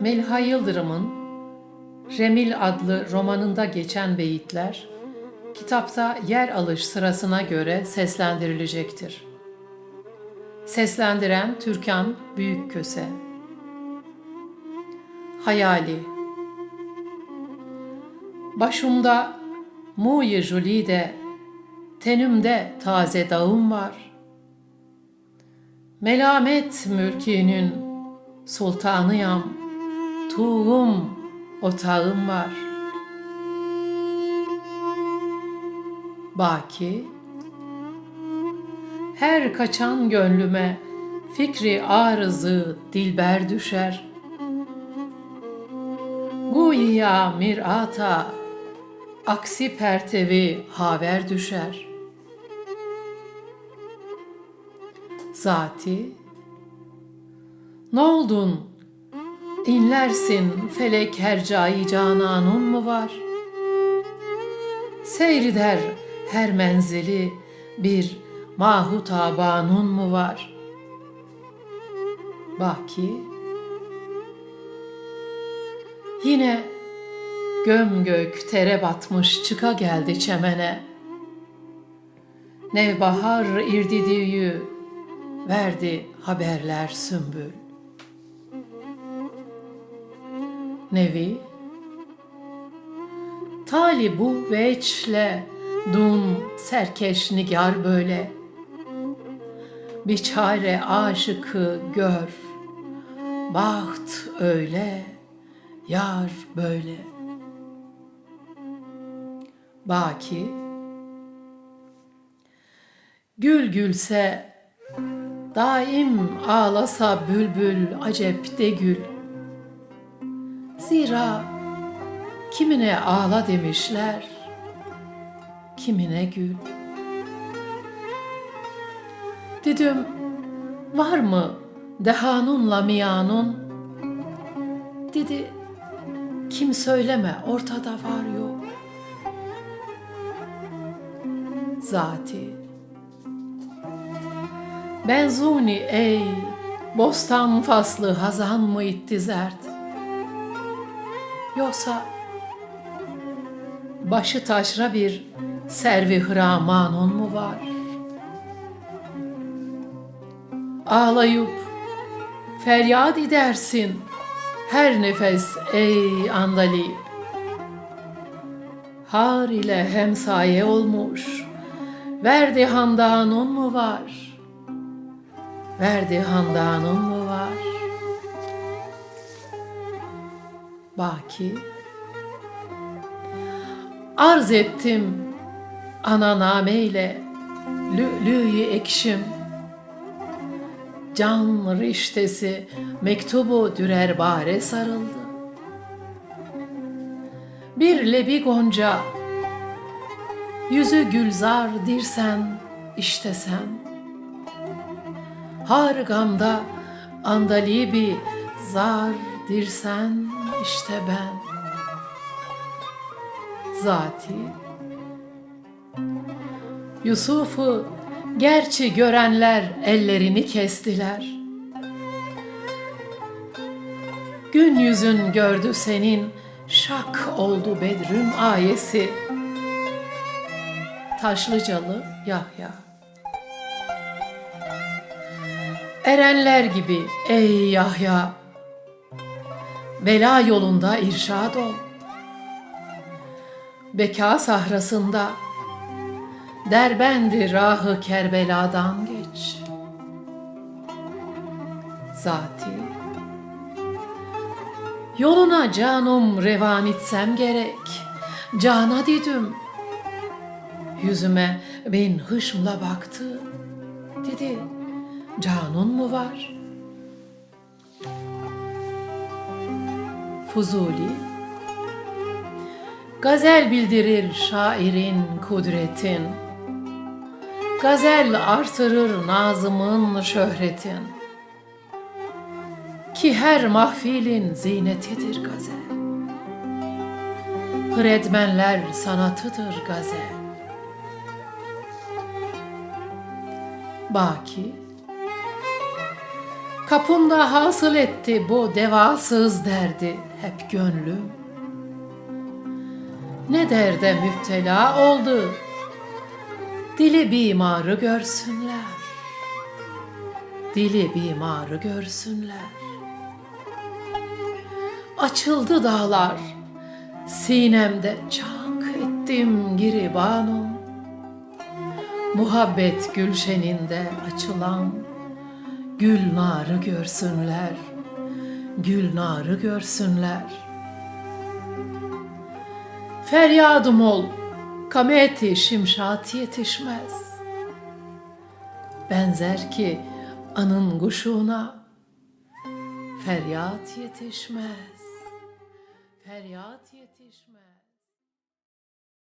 Melha Yıldırım'ın Remil adlı romanında geçen beyitler kitapta yer alış sırasına göre seslendirilecektir. Seslendiren Türkan Büyükköse Hayali Başımda Muye Julide, tenümde taze dağım var. Melamet mülkünün sultanıyam, tuğum otağım var. Baki, her kaçan gönlüme fikri arızı dilber düşer. Güya mirata aksi pertevi haver düşer. Zati, ne oldun? İnlersin felek hercai cananun mu var? Seyrider her menzili bir mahut abanun mu var? Baki, yine göm gök tere batmış çıka geldi çemene. Nevbahar irdidüğü verdi haberler sümbül. Nevi? Tali bu veçle dun serkeş nigar böyle. Biçare aşıkı gör Baht öyle yar böyle. Baki. Gül gülse daim ağlasa bülbül acep de gül Zira kimine ağla demişler, kimine gül. Dedim, var mı dehanunla miyanun? Dedi, kim söyleme ortada var yok. Zati, benzuni ey, bostan faslı hazan mı itti zert? Yoksa başı taşra bir servi hıramanun mu var? Ağlayıp feryat edersin her nefes ey andalip. Har ile hemsaye olmuş, verdi handanun mu var? Verdi handanun mu Baki. Arz ettim ananameyle lü'lü'yü ekşim. Can riştesi mektubu dürer bare sarıldı. Bir lebi gonca Yüzü gülzar dirsen işte sen Har andalibi zar dirsen işte ben. Zati. Yusuf'u gerçi görenler ellerini kestiler. Gün yüzün gördü senin şak oldu Bedrün ayesi. Taşlıcalı Yahya. Erenler gibi ey Yahya Bela yolunda irşad ol. Beka sahrasında derbendi rahı Kerbela'dan geç. Zati Yoluna canım revan itsem gerek. Cana dedim. Yüzüme bin hışmla baktı. Dedi, canun mu var?'' Fuzuli. Gazel bildirir şairin kudretin. Gazel artırır nazımın şöhretin. Ki her mahfilin zinetidir gazel. Hıredmenler sanatıdır gazel. Baki Kapımda hasıl etti bu devasız derdi hep gönlüm. Ne derde müptela oldu, dili bimarı görsünler. Dili bimarı görsünler. Açıldı dağlar, sinemde çak ettim giribanım. Muhabbet gülşeninde açılan gül narı görsünler, gül narı görsünler. Feryadım ol, kameti şimşat yetişmez. Benzer ki anın kuşuna, feryat yetişmez, feryat yetişmez.